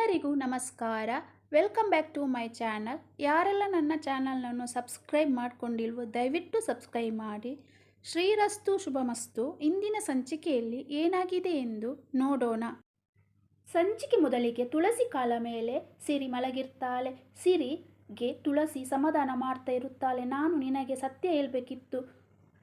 ಎಲ್ಲರಿಗೂ ನಮಸ್ಕಾರ. Welcome back to my channel ಯಾರೆಲ್ಲ ನನ್ನ ಚಾನಲನ್ನು ಸಬ್ಸ್ಕ್ರೈಬ್ ಮಾಡಿಕೊಂಡಿಲ್ವೋ ದಯವಿಟ್ಟು ಸಬ್ಸ್ಕ್ರೈಬ್ ಮಾಡಿ. ಶ್ರೀರಸ್ತು ಶುಭಮಸ್ತು. ಇಂದಿನ ಸಂಚಿಕೆಯಲ್ಲಿ ಏನಾಗಿದೆ ಎಂದು ನೋಡೋಣ. ಸಂಚಿಕೆ ಮೊದಲಿಗೆ ತುಳಸಿ ಕಾಲ ಮೇಲೆ ಸಿರಿ ಮಲಗಿರ್ತಾಳೆ. ಸಿರಿಗೆ ತುಳಸಿ ಸಮಾಧಾನ ಮಾಡ್ತಾ ಇರುತ್ತಾಳೆ. ನಾನು ನಿನಗೆ ಸತ್ಯ ಹೇಳಬೇಕಿತ್ತು.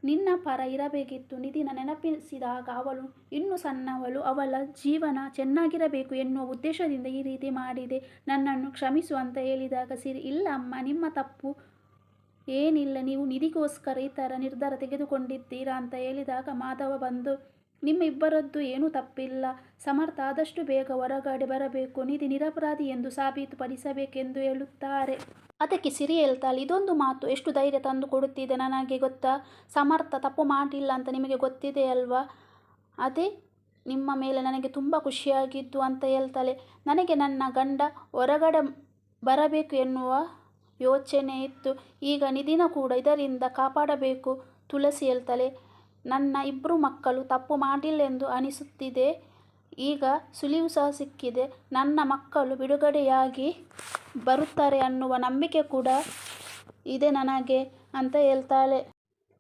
ನಿನ್ನ ಪರ ಇರಬೇಕಿತ್ತು. ನಿಧಿನ ನೆನಪಿಸಿದಾಗ ಅವಳು ಇನ್ನೂ ಸಣ್ಣವಳು. ಅವಳ ಜೀವನ ಚೆನ್ನಾಗಿರಬೇಕು ಎನ್ನುವ ಉದ್ದೇಶದಿಂದ ಈ ರೀತಿ ಮಾಡಿದೆ. ನನ್ನನ್ನು ಕ್ಷಮಿಸು ಅಂತ ಹೇಳಿದಾಗ, ಸಿರಿ, ಇಲ್ಲ ಅಮ್ಮ, ನಿಮ್ಮ ತಪ್ಪು ಏನಿಲ್ಲ. ನೀವು ನಿಧಿಗೋಸ್ಕರ ಈ ಥರ ನಿರ್ಧಾರ ತೆಗೆದುಕೊಂಡಿದ್ದೀರಾ? ಅಂತ ಹೇಳಿದಾಗ ಮಾಧವ ಬಂದು, ನಿಮ್ಮ ಇಬ್ಬರದ್ದು ಏನೂ ತಪ್ಪಿಲ್ಲ. ಸಮರ್ಥ ಆದಷ್ಟು ಬೇಗ ಹೊರಗಡೆ ಬರಬೇಕು. ನಿಧಿ ನಿರಪರಾಧಿ ಎಂದು ಸಾಬೀತುಪಡಿಸಬೇಕೆಂದು ಹೇಳುತ್ತಾರೆ. ಅದಕ್ಕೆ ಸಿರಿ ಹೇಳ್ತಾಳೆ, ಇದೊಂದು ಮಾತು ಎಷ್ಟು ಧೈರ್ಯ ತಂದು ಕೊಡುತ್ತಿದೆ ನನಗೆ ಗೊತ್ತಾ? ಸಮರ್ಥ ತಪ್ಪು ಮಾಡಿಲ್ಲ ಅಂತ ನಿಮಗೆ ಗೊತ್ತಿದೆ ಅಲ್ವಾ? ಅದೇ ನಿಮ್ಮ ಮೇಲೆ ನನಗೆ ತುಂಬ ಖುಷಿಯಾಗಿದ್ದು ಅಂತ ಹೇಳ್ತಾಳೆ. ನನಗೆ ನನ್ನ ಗಂಡ ಹೊರಗಡೆ ಬರಬೇಕು ಎನ್ನುವ ಯೋಚನೆ ಇತ್ತು. ಈಗ ನಿಧಿನ ಕೂಡ ಇದರಿಂದ ಕಾಪಾಡಬೇಕು, ತುಳಸಿ ಹೇಳ್ತಾಳೆ. ನನ್ನ ಇಬ್ಬರು ಮಕ್ಕಳು ತಪ್ಪು ಮಾಡಿಲ್ಲೆಂದು ಅನಿಸುತ್ತಿದೆ. ಈಗ ಸುಳಿವು ಸಹ ಸಿಕ್ಕಿದೆ. ನನ್ನ ಮಕ್ಕಳು ಬಿಡುಗಡೆಯಾಗಿ ಬರುತ್ತಾರೆ ಅನ್ನುವ ನಂಬಿಕೆ ಕೂಡ ಇದೆ ನನಗೆ ಅಂತ ಹೇಳ್ತಾಳೆ.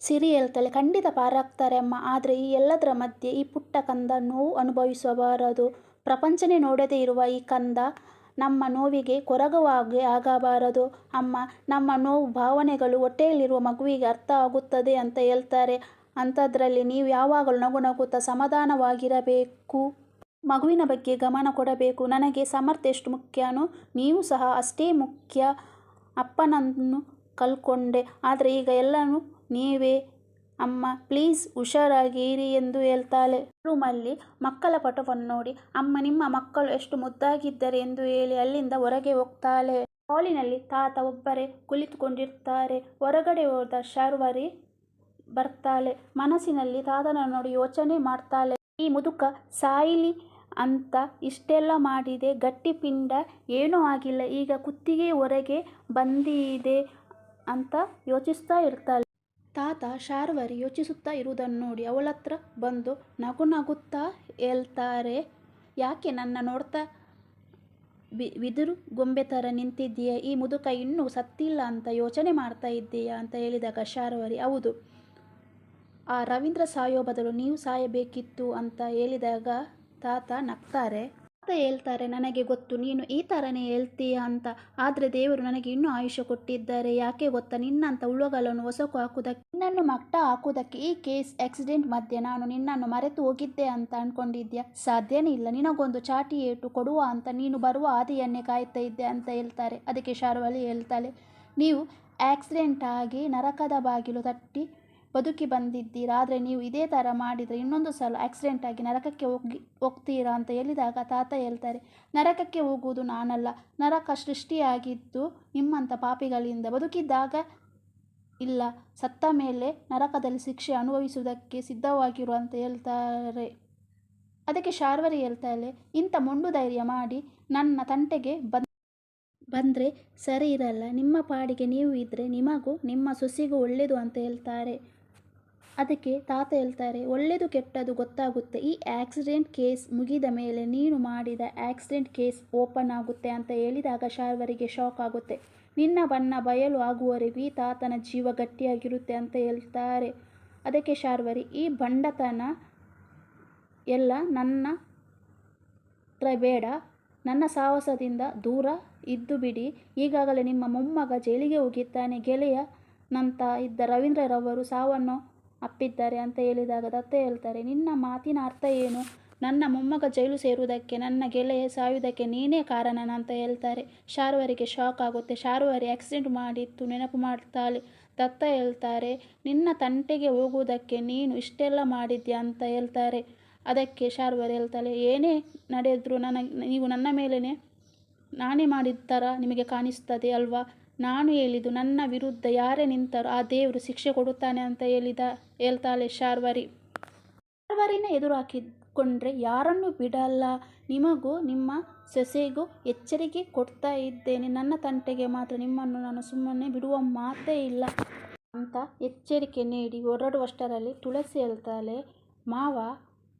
ಸಿರಿ ಹೇಳ್ತಾಳೆ, ಖಂಡಿತ ಪಾರಾಗ್ತಾರೆ ಅಮ್ಮ, ಆದರೆ ಈ ಎಲ್ಲದರ ಮಧ್ಯೆ ಈ ಪುಟ್ಟ ಕಂದ ನೋವು ಅನುಭವಿಸಬಾರದು. ಪ್ರಪಂಚನೇ ನೋಡದೇ ಇರುವ ಈ ಕಂದ ನಮ್ಮ ನೋವಿಗೆ ಕೊರಗವಾಗಿ ಆಗಬಾರದು. ಅಮ್ಮ, ನಮ್ಮ ನೋವು ಭಾವನೆಗಳು ಹೊಟ್ಟೆಯಲ್ಲಿರುವ ಮಗುವಿಗೆ ಅರ್ಥ ಆಗುತ್ತದೆ ಅಂತ ಹೇಳ್ತಾರೆ. ಅಂಥದ್ರಲ್ಲಿ ನೀವು ಯಾವಾಗಲೂ ನಗು ನಗುತ್ತಾ ಸಮಾಧಾನವಾಗಿರಬೇಕು. ಮಗುವಿನ ಬಗ್ಗೆ ಗಮನ ಕೊಡಬೇಕು. ನನಗೆ ಸಮರ್ಥ ಎಷ್ಟು ಮುಖ್ಯನೋ ನೀವು ಸಹ ಅಷ್ಟೇ ಮುಖ್ಯ ಅಪ್ಪನನ್ನು ಕಲ್ಕೊಂಡೆ. ಆದರೆ ಈಗ ಎಲ್ಲನೂ ನೀವೇ. ಅಮ್ಮ, ಪ್ಲೀಸ್ ಹುಷಾರಾಗಿರಿ ಎಂದು ಹೇಳ್ತಾಳೆ. ರೂಮಲ್ಲಿ ಮಕ್ಕಳ ಪಟವನ್ನು ನೋಡಿ, ಅಮ್ಮ, ನಿಮ್ಮ ಮಕ್ಕಳು ಎಷ್ಟು ಮುದ್ದಾಗಿದ್ದಾರೆ ಎಂದು ಹೇಳಿ ಅಲ್ಲಿಂದ ಹೊರಗೆ ಹೋಗ್ತಾಳೆ. ಹಾಲಿನಲ್ಲಿ ತಾತ ಒಬ್ಬರೇ ಕುಳಿತುಕೊಂಡಿರ್ತಾರೆ. ಹೊರಗಡೆ ಹೋದ ಶರ್ವರಿ ಬರ್ತಾಳೆ. ಮನಸ್ಸಿನಲ್ಲಿ ತಾತನ ನೋಡಿ ಯೋಚನೆ ಮಾಡ್ತಾಳೆ. ಈ ಮುದುಕ ಸಾಯಿಲಿ ಅಂತ ಇಷ್ಟೆಲ್ಲ ಮಾಡಿದೆ. ಗಟ್ಟಿ ಪಿಂಡ ಏನೂ ಆಗಿಲ್ಲ. ಈಗ ಕುತ್ತಿಗೆ ಹೊರಗೆ ಬಂದಿದೆ ಅಂತ ಯೋಚಿಸ್ತಾ ಇರ್ತಾಳೆ. ತಾತ ಶಾರ್ವರಿ ಯೋಚಿಸುತ್ತಾ ಇರುವುದನ್ನು ನೋಡಿ ಅವಳತ್ರ ಬಂದು ನಗು ನಗುತ್ತಾ ಹೇಳ್ತಾರೆ, ಯಾಕೆ ನನ್ನ ನೋಡ್ತಾ ಬಿ ಬಿದಿರು ಗೊಂಬೆ ಥರ ನಿಂತಿದ್ದೀಯ? ಈ ಮುದುಕ ಇನ್ನೂ ಸತ್ತಿಲ್ಲ ಅಂತ ಯೋಚನೆ ಮಾಡ್ತಾ ಇದ್ದೀಯಾ? ಅಂತ ಹೇಳಿದಾಗ ಶಾರ್ವರಿ, ಹೌದು. ಆ ರವೀಂದ್ರ ಸಾಯೋ ಬದಲು ನೀವು ಸಾಯಬೇಕಿತ್ತು ಅಂತ ಹೇಳಿದಾಗ ತಾತ ನಗ್ತಾರೆ. ತಾತ ಹೇಳ್ತಾರೆ, ನನಗೆ ಗೊತ್ತು, ನೀನು ಈ ಥರನೇ ಹೇಳ್ತೀಯ ಅಂತ. ಆದರೆ ದೇವರು ನನಗೆ ಇನ್ನೂ ಆಯುಷ್ಯ ಕೊಟ್ಟಿದ್ದಾರೆ. ಯಾಕೆ ಗೊತ್ತಾ? ನಿನ್ನಂಥ ಹುಳುಗಳನ್ನು ಹೊಸಕು ಹಾಕುವುದಕ್ಕೆ, ನಿನ್ನನ್ನು ಮಟ್ಟ ಹಾಕುವುದಕ್ಕೆ ಈ ಕೇಸ್ ಆಕ್ಸಿಡೆಂಟ್ ಮಧ್ಯೆ ನಾನು ನಿನ್ನನ್ನು ಮರೆತು ಹೋಗಿದ್ದೆ ಅಂತ ಅಂದ್ಕೊಂಡಿದ್ಯಾ ಸಾಧ್ಯನೇ ಇಲ್ಲ. ನಿನಗೊಂದು ಚಾಟಿ ಏಟು ಕೊಡುವ ಅಂತ ನೀನು ಬರುವ ಆದಿಯನ್ನೇ ಕಾಯ್ತಾ ಇದ್ದೆ ಅಂತ ಹೇಳ್ತಾರೆ. ಅದಕ್ಕೆ ಶಾರ್ವಲಿ ಹೇಳ್ತಾಳೆ, ನೀವು ಆಕ್ಸಿಡೆಂಟ್ ಆಗಿ ನರಕದ ಬಾಗಿಲು ತಟ್ಟಿ ಬದುಕಿ ಬಂದಿದ್ದೀರಾ? ಆದರೆ ನೀವು ಇದೇ ಥರ ಮಾಡಿದರೆ ಇನ್ನೊಂದು ಸಲ ಆಕ್ಸಿಡೆಂಟ್ ಆಗಿ ನರಕಕ್ಕೆ ಹೋಗಿ, ಹೋಗ್ತೀರಾ ಅಂತ ಹೇಳಿದಾಗ ತಾತ ಹೇಳ್ತಾರೆ. ನರಕಕ್ಕೆ ಹೋಗುವುದು ನಾನಲ್ಲ. ನರಕ ಸೃಷ್ಟಿಯಾಗಿದ್ದು ನಿಮ್ಮಂಥ ಪಾಪಿಗಳಿಂದ ಬದುಕಿದ್ದಾಗ ಇಲ್ಲ. ಸತ್ತ ಮೇಲೆ ನರಕದಲ್ಲಿ ಶಿಕ್ಷೆ ಅನುಭವಿಸುವುದಕ್ಕೆ ಸಿದ್ಧವಾಗಿರು ಅಂತ ಹೇಳ್ತಾರೆ. ಅದಕ್ಕೆ ಶಾರ್ವರಿ ಹೇಳ್ತಾಳೆ, ಇಂಥ ಮೊಂಡು ಧೈರ್ಯ ಮಾಡಿ ನನ್ನ ತಂಟೆಗೆ ಬಂದ ಬಂದರೆ ಸರಿ ಇರಲ್ಲ. ನಿಮ್ಮ ಪಾಡಿಗೆ ನೀವು ಇದ್ದರೆ ನಿಮಗೂ ನಿಮ್ಮ ಸೊಸಿಗೂ ಒಳ್ಳೆಯದು ಅಂತ ಹೇಳ್ತಾರೆ. ಅದಕ್ಕೆ ತಾತ ಹೇಳ್ತಾರೆ ಒಳ್ಳೆಯದು ಕೆಟ್ಟದು ಗೊತ್ತಾಗುತ್ತೆ. ಈ ಆಕ್ಸಿಡೆಂಟ್ ಕೇಸ್ ಮುಗಿದ ಮೇಲೆ ನೀನು ಮಾಡಿದ ಆಕ್ಸಿಡೆಂಟ್ ಕೇಸ್ ಓಪನ್ ಆಗುತ್ತೆ ಅಂತ ಹೇಳಿದಾಗ ಶಾರ್ವರಿಗೆ ಶಾಕ್ ಆಗುತ್ತೆ. ನಿನ್ನ ಬಣ್ಣ ಬಯಲು ಆಗುವವರೆಗೂ ಈ ತಾತನ ಜೀವ ಗಟ್ಟಿಯಾಗಿರುತ್ತೆ ಅಂತ ಹೇಳ್ತಾರೆ. ಅದಕ್ಕೆ ಶಾರ್ವರಿ, ಈ ಬಂಡತನ ಎಲ್ಲ ನನ್ನ ಹತ್ರ ಬೇಡ. ನನ್ನ ಸಾಹಸದಿಂದ ದೂರ ಇದ್ದು ಬಿಡಿ. ಈಗಾಗಲೇ ನಿಮ್ಮ ಮೊಮ್ಮಗ ಜೈಲಿಗೆ ಹೋಗಿದ್ದಾನೆ. ಗೆಳೆಯ ನಂತ ಇದ್ದ ರವೀಂದ್ರರವರು ಸಾವನ್ನು ಅಪ್ಪಿದ್ದಾರೆ ಅಂತ ಹೇಳಿದಾಗ ದತ್ತ ಹೇಳ್ತಾರೆ, ನಿನ್ನ ಮಾತಿನ ಅರ್ಥ ಏನು? ನನ್ನ ಮೊಮ್ಮಗ ಜೈಲು ಸೇರುವುದಕ್ಕೆ, ನನ್ನ ಗೆಳೆಯ ಸಾಯುವುದಕ್ಕೆ ನೀನೇ ಕಾರಣನ ಅಂತ ಹೇಳ್ತಾರೆ. ಶಾರ್ವರಿಗೆ ಶಾಕ್ ಆಗುತ್ತೆ. ಶಾರ್ವರಿ ಆಕ್ಸಿಡೆಂಟ್ ಮಾಡಿತ್ತು, ನೆನಪು ಮಾಡ್ತಾಳೆ. ದತ್ತ ಹೇಳ್ತಾರೆ, ನಿನ್ನ ತಂಟೆಗೆ ಹೋಗುವುದಕ್ಕೆ ನೀನು ಇಷ್ಟೆಲ್ಲ ಮಾಡಿದ್ಯಾ ಅಂತ ಹೇಳ್ತಾರೆ. ಅದಕ್ಕೆ ಶಾರ್ವರಿ ಹೇಳ್ತಾಳೆ, ಏನೇ ನಡೆದರೂ ನನಗೆ, ನೀವು ನನ್ನ ಮೇಲೇ ನಾನೇ ಮಾಡಿದ ಥರ ನಿಮಗೆ ಕಾಣಿಸ್ತದೆ ಅಲ್ವಾ? ನಾನು ಹೇಳಿದು ನನ್ನ ವಿರುದ್ಧ ಯಾರೇ ನಿಂತರೂ ಆ ದೇವರು ಶಿಕ್ಷೆ ಕೊಡುತ್ತಾನೆ ಅಂತ ಹೇಳಿದ, ಹೇಳ್ತಾಳೆ ಶಾರ್ವರಿ. ಶಾರ್ವರಿನ ಎದುರು ಹಾಕಿಕೊಂಡ್ರೆ ಯಾರನ್ನೂ ಬಿಡಲ್ಲ. ನಿಮಗೂ ನಿಮ್ಮ ಸೊಸೆಗೂ ಎಚ್ಚರಿಕೆ ಕೊಡ್ತಾ ಇದ್ದೇನೆ. ನನ್ನ ತಂಟೆಗೆ ಮಾತ್ರ ನಿಮ್ಮನ್ನು ನಾನು ಸುಮ್ಮನೆ ಬಿಡುವ ಮಾತೇ ಇಲ್ಲ ಅಂತ ಎಚ್ಚರಿಕೆ ನೀಡಿ ಹೊರಡುವಷ್ಟರಲ್ಲಿ ತುಳಸಿ ಹೇಳ್ತಾಳೆ, ಮಾವ,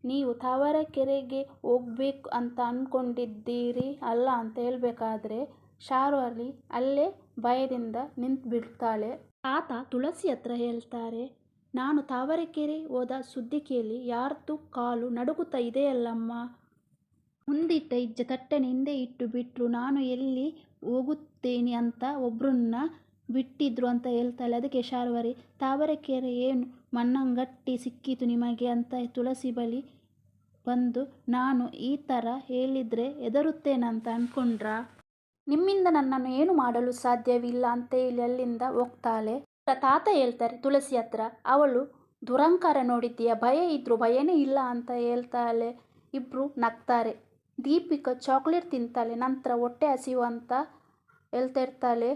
ನೀವು ತಾವರಕೆರೆಗೆ ಹೋಗ್ಬೇಕು ಅಂತ ಅಂದ್ಕೊಂಡಿದ್ದೀರಿ ಅಲ್ಲ? ಅಂತ ಹೇಳ್ಬೇಕಾದ್ರೆ ಶಾರ್ವರಿ ಅಲ್ಲೇ ಭಯದಿಂದ ನಿಂತ್ಬಿಡ್ತಾಳೆ. ತಾತ ತುಳಸಿ ಹತ್ರ ಹೇಳ್ತಾರೆ, ನಾನು ತಾವರೆಕೆರೆ ಹೋದ ಸುದ್ದಿ ಕೇಳಿ ಯಾರ್ದೋ ಕಾಲು ನಡುಗುತ್ತಾ ಇದೆಯಲ್ಲಮ್ಮ. ಮುಂದಿಟ್ಟ ಹೆಜ್ಜೆ ಥಟ್ಟನೆ ಹಿಂದೆ ಇಟ್ಟು ಬಿಟ್ರು. ನಾನು ಎಲ್ಲಿ ಹೋಗುತ್ತೇನೆ ಅಂತ ಒಬ್ರನ್ನ ಬಿಟ್ಟಿದ್ರು ಅಂತ ಹೇಳ್ತಾಳೆ. ಅದಕ್ಕೆ ಶಾರ್ವರಿ, ತಾವರೆಕೆರೆ ಏನು ಮಣ್ಣಂಗಟ್ಟಿ ಸಿಕ್ಕಿತು ನಿಮಗೆ ಅಂತ ತುಳಸಿ ಬಳಿ ಬಂದು, ನಾನು ಈ ಥರ ಹೇಳಿದ್ರೆ ಹೆದರುತ್ತೇನಂತ ಅಂದ್ಕೊಂಡ್ರಾ? ನಿಮ್ಮಿಂದ ನನ್ನನ್ನು ಏನು ಮಾಡಲು ಸಾಧ್ಯವಿಲ್ಲ ಅಂತ ಹೇಳಿ ಅಲ್ಲಿಂದ ಹೋಗ್ತಾಳೆ. ತಾತ ಹೇಳ್ತಾರೆ, ತುಳಸಿ ಹತ್ರ, ಅವಳು ದುರಂಕಾರ ನೋಡಿದ್ದೀಯ ಭಯ ಇದ್ರು ಭಯನೇ ಇಲ್ಲ ಅಂತ ಹೇಳ್ತಾಳೆ. ಇಬ್ಬರು ನಗ್ತಾರೆ. ದೀಪಿಕಾ ಚಾಕ್ಲೇಟ್ ತಿಂತಾಳೆ. ನಂತರ ಹೊಟ್ಟೆ ಹಸಿವು ಅಂತ ಹೇಳ್ತಾ ಇರ್ತಾಳೆ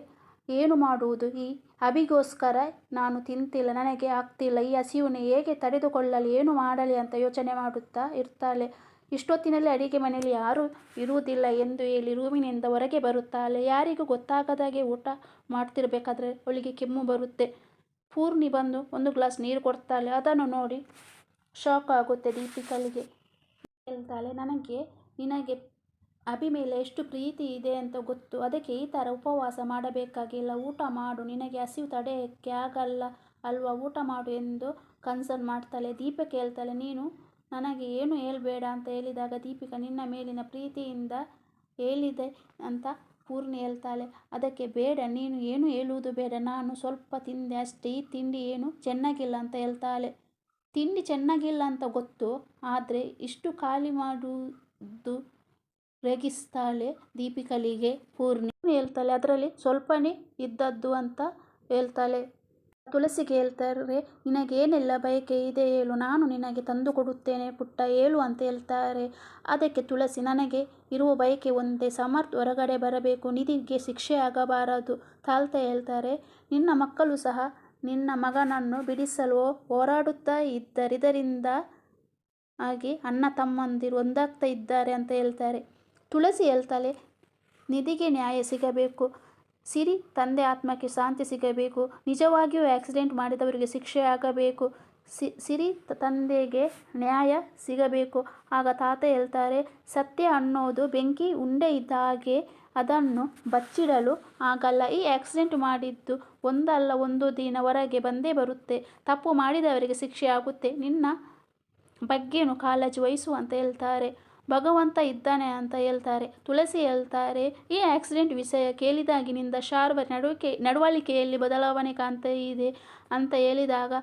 ಏನು ಮಾಡುವುದು ಈ ಅಭಿಗೋಸ್ಕರ ನಾನು ತಿಂತಿಲ್ಲ. ನನಗೆ ಆಗ್ತಿಲ್ಲ. ಈ ಹಸಿವನ್ನು ಹೇಗೆ ತಡೆದುಕೊಳ್ಳಲಿ ಏನು ಮಾಡಲಿ ಅಂತ ಯೋಚನೆ ಮಾಡುತ್ತಾ ಇರ್ತಾಳೆ. ಇಷ್ಟೊತ್ತಿನಲ್ಲಿ ಅಡಿಗೆ ಮನೆಯಲ್ಲಿ ಯಾರೂ ಇರುವುದಿಲ್ಲ ಎಂದು ಹೇಳಿ ರೂಮಿನಿಂದ ಹೊರಗೆ ಬರುತ್ತಾಳೆ. ಯಾರಿಗೂ ಗೊತ್ತಾಗದಾಗೆ ಊಟ ಮಾಡ್ತಿರಬೇಕಾದ್ರೆ ಅವಳಿಗೆ ಕೆಮ್ಮು ಬರುತ್ತೆ. ಪೂರ್ಣಿ ಬಂದು ಒಂದು ಗ್ಲಾಸ್ ನೀರು ಕೊಡ್ತಾಳೆ. ಅದನ್ನು ನೋಡಿ ಶಾಕ್ ಆಗುತ್ತೆ ದೀಪಿಕಾಳಿಗೆ. ಹೇಳ್ತಾಳೆ ನನಗೆ, ನಿನಗೆ ಅಭಿ ಮೇಲೆ ಎಷ್ಟು ಪ್ರೀತಿ ಇದೆ ಅಂತ ಗೊತ್ತು. ಅದಕ್ಕೆ ಈ ಥರ ಉಪವಾಸ ಮಾಡಬೇಕಾಗಿಲ್ಲ. ಊಟ ಮಾಡು. ನಿನಗೆ ಹಸಿವು ತಡೆಯೋಕ್ಕೆ ಆಗಲ್ಲ ಅಲ್ವಾ ಊಟ ಮಾಡು ಎಂದು ಕನ್ಸರ್ನ್ ಮಾಡ್ತಾಳೆ. ದೀಪಕ್ಕೆ ಹೇಳ್ತಾಳೆ, ನೀನು ನನಗೆ ಏನು ಹೇಳಬೇಡ ಅಂತ ಹೇಳಿದಾಗ ದೀಪಿಕಾ ನಿನ್ನ ಮೇಲಿನ ಪ್ರೀತಿಯಿಂದ ಹೇಳಿದೆ ಅಂತ ಪೂರ್ಣಿ ಹೇಳ್ತಾಳೆ. ಅದಕ್ಕೆ ಬೇಡ, ನೀನು ಏನು ಹೇಳುವುದು ಬೇಡ. ನಾನು ಸ್ವಲ್ಪ ತಿಂದೆ ಅಷ್ಟೇ. ಈ ತಿಂಡಿ ಏನು ಚೆನ್ನಾಗಿಲ್ಲ ಅಂತ ಹೇಳ್ತಾಳೆ. ತಿಂಡಿ ಚೆನ್ನಾಗಿಲ್ಲ ಅಂತ ಗೊತ್ತು. ಆದರೆ ಇಷ್ಟು ಖಾಲಿ ಮಾಡುವುದು ರೇಗಿಸ್ತಾಳೆ ದೀಪಿಕಲಿಗೆ ಪೂರ್ಣಿ. ಹೇಳ್ತಾಳೆ, ಅದರಲ್ಲಿ ಸ್ವಲ್ಪನೇ ಇದ್ದದ್ದು ಅಂತ ಹೇಳ್ತಾಳೆ. ತುಳಸಿಗೆ ಹೇಳ್ತಾರೆ, ನಿನಗೇನೆಲ್ಲ ಬಯಕೆ ಇದೆ ಹೇಳು. ನಾನು ನಿನಗೆ ತಂದು ಕೊಡುತ್ತೇನೆ ಪುಟ್ಟ, ಹೇಳು ಅಂತ ಹೇಳ್ತಾರೆ. ಅದಕ್ಕೆ ತುಳಸಿ, ನನಗೆ ಇರುವ ಬಯಕೆ ಒಂದೇ, ಸಮರ್ಥ್ ಹೊರಗಡೆ ಬರಬೇಕು. ನಿಧಿಗೆ ಶಿಕ್ಷೆ ಆಗಬಾರದು. ತಾಳ್ತಾ ಹೇಳ್ತಾರೆ ನಿನ್ನ ಮಕ್ಕಳು ಸಹ ನಿನ್ನ ಮಗನನ್ನು ಬಿಡಿಸಲು ಹೋರಾಡುತ್ತಾ ಇದ್ದಾರೆ. ಇದರಿಂದಾಗಿ ಅಣ್ಣ ತಮ್ಮಂದಿರು ಒಂದಾಗ್ತಾ ಇದ್ದಾರೆ ಅಂತ ಹೇಳ್ತಾರೆ. ತುಳಸಿ ಹೇಳ್ತಾಳೆ, ನಿಧಿಗೆ ನ್ಯಾಯ ಸಿಗಬೇಕು. ಸಿರಿ, ತಂದೆ ಆತ್ಮಕ್ಕೆ ಶಾಂತಿ ಸಿಗಬೇಕು. ನಿಜವಾಗಿಯೂ ಆಕ್ಸಿಡೆಂಟ್ ಮಾಡಿದವರಿಗೆ ಶಿಕ್ಷೆ ಆಗಬೇಕು. ಸಿರಿ ತಂದೆಗೆ ನ್ಯಾಯ ಸಿಗಬೇಕು. ಆಗ ತಾತ ಹೇಳ್ತಾರೆ, ಸತ್ಯ ಅನ್ನೋದು ಬೆಂಕಿ ಉಂಡೆ ಇದ್ದ ಹಾಗೆ. ಅದನ್ನು ಬಚ್ಚಿಡಲು ಆಗಲ್ಲ. ಈ ಆಕ್ಸಿಡೆಂಟ್ ಮಾಡಿದ್ದು ಒಂದಲ್ಲ, ಒಂದು ದಿನ ಹೊರಗೆ ಬಂದೇ ಬರುತ್ತೆ. ತಪ್ಪು ಮಾಡಿದವರಿಗೆ ಶಿಕ್ಷೆ ಆಗುತ್ತೆ. ನಿನ್ನ ಬಗ್ಗೆನೂ ಕಾಳಜಿ ವಹಿಸು ಅಂತ ಹೇಳ್ತಾರೆ. ಭಗವಂತ ಇದ್ದಾನೆ ಅಂತ ಹೇಳ್ತಾರೆ. ತುಳಸಿ ಹೇಳ್ತಾರೆ, ಈ ಆಕ್ಸಿಡೆಂಟ್ ವಿಷಯ ಕೇಳಿದಾಗಿನಿಂದ ಶಾರ್ವರಿ ನಡವಳಿಕೆಯಲ್ಲಿ ಬದಲಾವಣೆ ಕಾಣ್ತಾ ಇದೆ ಅಂತ ಹೇಳಿದಾಗ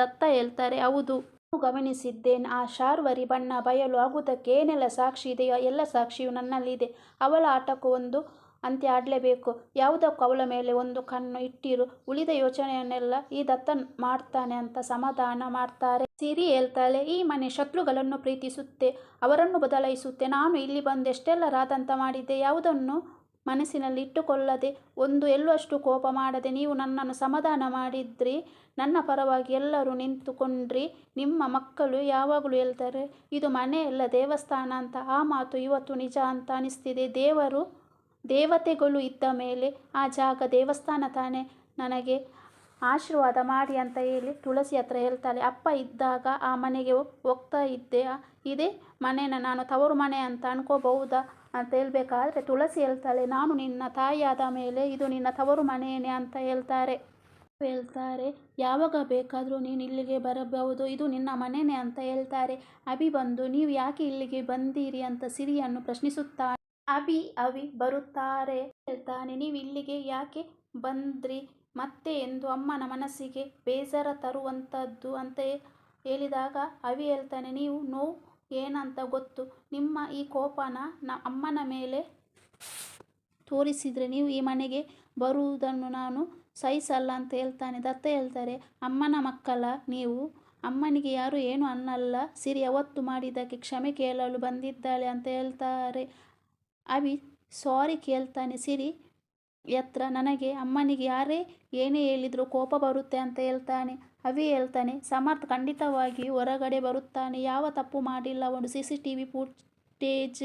ದತ್ತ ಹೇಳ್ತಾರೆ, ಹೌದು. ಗಮನಿಸಿದ್ದೇನೆ ಗಮನಿಸಿದ್ದೆ. ಆ ಶಾರ್ವರಿ ಬಣ್ಣ ಬಯಲು ಆಗುವುದಕ್ಕೆ ಏನೆಲ್ಲ ಸಾಕ್ಷಿ ಇದೆಯೋ ಎಲ್ಲ ಸಾಕ್ಷಿಯೂ ನನ್ನಲ್ಲಿದೆ. ಅವಳ ಆಟಕ್ಕೂ ಒಂದು ಅಂತ್ಯ ಆಡಲೇಬೇಕು ಯಾವುದಕ್ಕೂ ಅವಳ ಮೇಲೆ ಒಂದು ಕಣ್ಣು ಇಟ್ಟಿರು. ಉಳಿದ ಯೋಚನೆಯನ್ನೆಲ್ಲ ಈ ದತ್ತ ಮಾಡ್ತಾನೆ ಅಂತ ಸಮಾಧಾನ ಮಾಡ್ತಾರೆ. ಸಿರಿ ಹೇಳ್ತಾಳೆ, ಈ ಮನೆ ಶತ್ರುಗಳನ್ನು ಪ್ರೀತಿಸುತ್ತೆ. ಅವರನ್ನು ಬದಲಾಯಿಸುತ್ತೆ. ನಾನು ಇಲ್ಲಿ ಬಂದು ಎಷ್ಟೆಲ್ಲ ರಾದಂತ ಮಾಡಿದ್ದೆ. ಯಾವುದನ್ನು ಮನಸ್ಸಿನಲ್ಲಿ ಇಟ್ಟುಕೊಳ್ಳದೆ, ಒಂದು ಎಲ್ಲುವಷ್ಟು ಕೋಪ ಮಾಡದೆ, ನೀವು ನನ್ನನ್ನು ಸಮಾಧಾನ ಮಾಡಿದ್ರಿ. ನನ್ನ ಪರವಾಗಿ ಎಲ್ಲರೂ ನಿಂತುಕೊಂಡ್ರಿ. ನಿಮ್ಮ ಮಕ್ಕಳು ಯಾವಾಗಲೂ ಹೇಳ್ತಾರೆ, ಇದು ಮನೆಯಲ್ಲ ದೇವಸ್ಥಾನ ಅಂತ. ಆ ಮಾತು ಇವತ್ತು ನಿಜ ಅಂತ ಅನಿಸ್ತಿದೆ. ದೇವರು ದೇವತೆಗಳು ಇದ್ದ ಮೇಲೆ ಆ ಜಾಗ ದೇವಸ್ಥಾನ ತಾನೇ. ನನಗೆ ಆಶೀರ್ವಾದ ಮಾಡಿ ಅಂತ ಹೇಳಿ ತುಳಸಿ ಹತ್ರ ಹೇಳ್ತಾಳೆ. ಅಪ್ಪ ಇದ್ದಾಗ ಆ ಮನೆಗೆ ಹೋಗ್ತಾ ಇದ್ದೆ. ಇದೇ ಮನೆನ ನಾನು ತವರು ಮನೆ ಅಂತ ಅನ್ಕೋಬಹುದಾ ಅಂತ ಹೇಳ್ಬೇಕಾದ್ರೆ ತುಳಸಿ ಹೇಳ್ತಾಳೆ, ನಾನು ನಿನ್ನ ತಾಯಿಯಾದ ಮೇಲೆ ಇದು ನಿನ್ನ ತವರು ಮನೆನೇ ಅಂತ ಹೇಳ್ತಾರೆ. ಹೇಳ್ತಾರೆ, ಯಾವಾಗ ಬೇಕಾದರೂ ನೀನು ಇಲ್ಲಿಗೆ ಬರಬಹುದು. ಇದು ನಿನ್ನ ಮನೆನೇ ಅಂತ ಹೇಳ್ತಾರೆ. ಅಭಿ ಬಂದು, ನೀವು ಯಾಕೆ ಇಲ್ಲಿಗೆ ಬಂದೀರಿ ಅಂತ ಸಿರಿಯನ್ನು ಪ್ರಶ್ನಿಸುತ್ತಾನೆ. ಅಭಿ ಅವಿ ಬರುತ್ತಾರೆ. ಹೇಳ್ತಾನೆ, ನೀವು ಇಲ್ಲಿಗೆ ಯಾಕೆ ಬಂದ್ರಿ ಮತ್ತೆ ಎಂದು ಅಮ್ಮನ ಮನಸ್ಸಿಗೆ ಬೇಸರ ತರುವಂಥದ್ದು ಅಂತ ಹೇಳಿದಾಗ, ಅವಿ ಹೇಳ್ತಾನೆ, ನೀವು ನೋವು ಏನಂತ ಗೊತ್ತು. ನಿಮ್ಮ ಈ ಕೋಪನ ಅಮ್ಮನ ಮೇಲೆ ತೋರಿಸಿದರೆ ನೀವು ಈ ಮನೆಗೆ ಬರುವುದನ್ನು ನಾನು ಸಹಿಸಲ್ಲ ಅಂತ ಹೇಳ್ತಾನೆ. ದತ್ತ ಹೇಳ್ತಾರೆ, ಅಮ್ಮನ ಮಕ್ಕಳ ನೀವು. ಅಮ್ಮನಿಗೆ ಯಾರು ಏನು ಅನ್ನಲ್ಲ. ಸಿರಿ ಅವತ್ತು ಮಾಡಿದ್ದಕ್ಕೆ ಕ್ಷಮೆ ಕೇಳಲು ಬಂದಿದ್ದಾಳೆ ಅಂತ ಹೇಳ್ತಾರೆ. ಅವಿ, ಸಾರಿ ಕೇಳ್ತಾನೆ, ಸಿರಿ ಹತ್ರ. ನನಗೆ, ಅಮ್ಮನಿಗೆ ಯಾರೇ ಏನೇ ಹೇಳಿದ್ರೂ ಕೋಪ ಬರುತ್ತೆ ಅಂತ ಹೇಳ್ತಾನೆ. ಅವಿ ಹೇಳ್ತಾನೆ, ಸಮರ್ಥ್ ಖಂಡಿತವಾಗಿ ಹೊರಗಡೆ ಬರುತ್ತಾನೆ. ಯಾವ ತಪ್ಪು ಮಾಡಿಲ್ಲ. ಒಂದು C C T V footage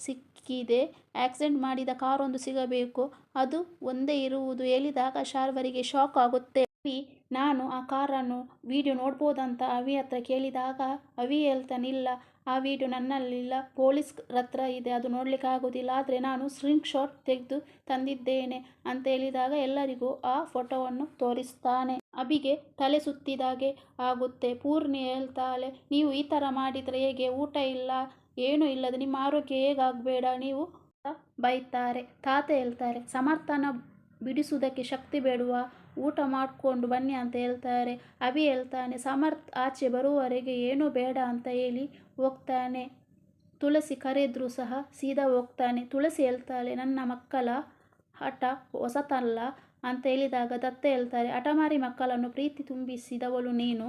ಸಿಕ್ಕಿದೆ. ಆಕ್ಸಿಡೆಂಟ್ ಮಾಡಿದ ಕಾರೊಂದು ಸಿಗಬೇಕು. ಅದು ಒಂದೇ ಇರುವುದು ಹೇಳಿದಾಗ ಶಾರ್ವರಿಗೆ ಶಾಕ್ ಆಗುತ್ತೆ. ಅವಿ ನಾನು ಆ ಕಾರನ್ನು ವಿಡಿಯೋ ನೋಡ್ಬೋದಂತ ಅವಿ ಹತ್ರ ಕೇಳಿದಾಗ ಅವಿ ಹೇಳ್ತಾನೆ, ಇಲ್ಲ ಆ ವಿಡಿಯೋ ನನ್ನಲ್ಲಿಲ್ಲ. ಪೊಲೀಸ್ ಹತ್ರ ಇದೆ, ಅದು ನೋಡಲಿಕ್ಕೆ ಆಗೋದಿಲ್ಲ. ಆದರೆ ನಾನು ಸ್ಕ್ರೀನ್ ಶಾಟ್ ತೆಗೆದು ತಂದಿದ್ದೇನೆ ಅಂತ ಹೇಳಿದಾಗ ಎಲ್ಲರಿಗೂ ಆ ಫೋಟೋವನ್ನು ತೋರಿಸ್ತಾನೆ. ಅಬಿಗೆ ತಲೆ ಸುತ್ತಿದಾಗೆ ಆಗುತ್ತೆ. ಪೂರ್ಣಿ ಹೇಳ್ತಾಳೆ, ನೀವು ಈ ಥರ ಮಾಡಿದರೆ ಹೇಗೆ? ಊಟ ಇಲ್ಲ, ಏನೂ ಇಲ್ಲದೆ. ನಿಮ್ಮ ಆರೋಗ್ಯ ಹೇಗಾಗಬೇಡ? ನೀವು ಬೈತಾರೆ. ತಾತ ಹೇಳ್ತಾರೆ, ಸಮರ್ಥನ ಬಿಡಿಸುವುದಕ್ಕೆ ಶಕ್ತಿ ಬೇಡುವ ಊಟ ಮಾಡಿಕೊಂಡು ಬನ್ನಿ ಅಂತ ಹೇಳ್ತಾರೆ. ಅಭಿ ಹೇಳ್ತಾನೆ, ಸಮರ್ಥ್ ಆಚೆ ಬರುವವರೆಗೆ ಏನೂ ಬೇಡ ಅಂತ ಹೇಳಿ ಹೋಗ್ತಾನೆ. ತುಳಸಿ ಕರೆದ್ರೂ ಸಹ ಸೀದಾ ಹೋಗ್ತಾನೆ. ತುಳಸಿ ಹೇಳ್ತಾಳೆ, ನನ್ನ ಮಕ್ಕಳ ಹಠ ಹೊಸತಲ್ಲ ಅಂತ ಹೇಳಿದಾಗ ದತ್ತ ಹೇಳ್ತಾರೆ, ಹಠಮಾರಿ ಮಕ್ಕಳನ್ನು ಪ್ರೀತಿ ತುಂಬಿಸಿದವಳು ನೀನು?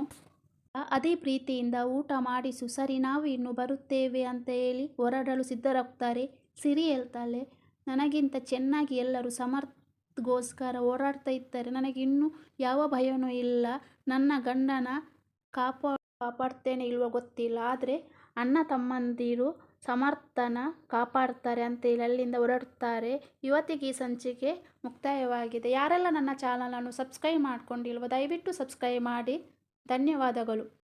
ಅದೇ ಪ್ರೀತಿಯಿಂದ ಊಟ ಮಾಡಿಸು, ಸರಿ ನಾವು ಇನ್ನು ಬರುತ್ತೇವೆ ಅಂತ ಹೇಳಿ ಹೊರಡಲು ಸಿದ್ಧರಾಗ್ತಾರೆ. ಸಿರಿ ಹೇಳ್ತಾಳೆ, ನನಗಿಂತ ಚೆನ್ನಾಗಿ ಎಲ್ಲರೂ ಸಮರ್ಥ್ಗೋಸ್ಕರ ಹೋರಾಡ್ತಾ ಇದ್ದಾರೆ. ನನಗೆ ಇನ್ನೂ ಯಾವ ಭಯನೂ ಇಲ್ಲ. ನನ್ನ ಗಂಡನ ಕಾಪಾ, ಕಾಪಾಡ್ತೇನೆ ಇಲ್ವೋ ಗೊತ್ತಿಲ್ಲ. ಆದರೆ ಅಣ್ಣ ತಮ್ಮಂದಿರು ಸಮರ್ಥನ ಕಾಪಾಡ್ತಾರೆ ಅಂತೇಳಿ ಅಲ್ಲಿಂದ ಹೊರಡ್ತಾರೆ. ಇವತ್ತಿಗೆ ಈ ಸಂಚಿಕೆ ಮುಕ್ತಾಯವಾಗಿದೆ. ಯಾರೆಲ್ಲ ನನ್ನ ಚಾನಲನ್ನು ಸಬ್ಸ್ಕ್ರೈಬ್ ಮಾಡ್ಕೊಂಡಿಲ್ವೋ ದಯವಿಟ್ಟು ಸಬ್ಸ್ಕ್ರೈಬ್ ಮಾಡಿ. ಧನ್ಯವಾದಗಳು.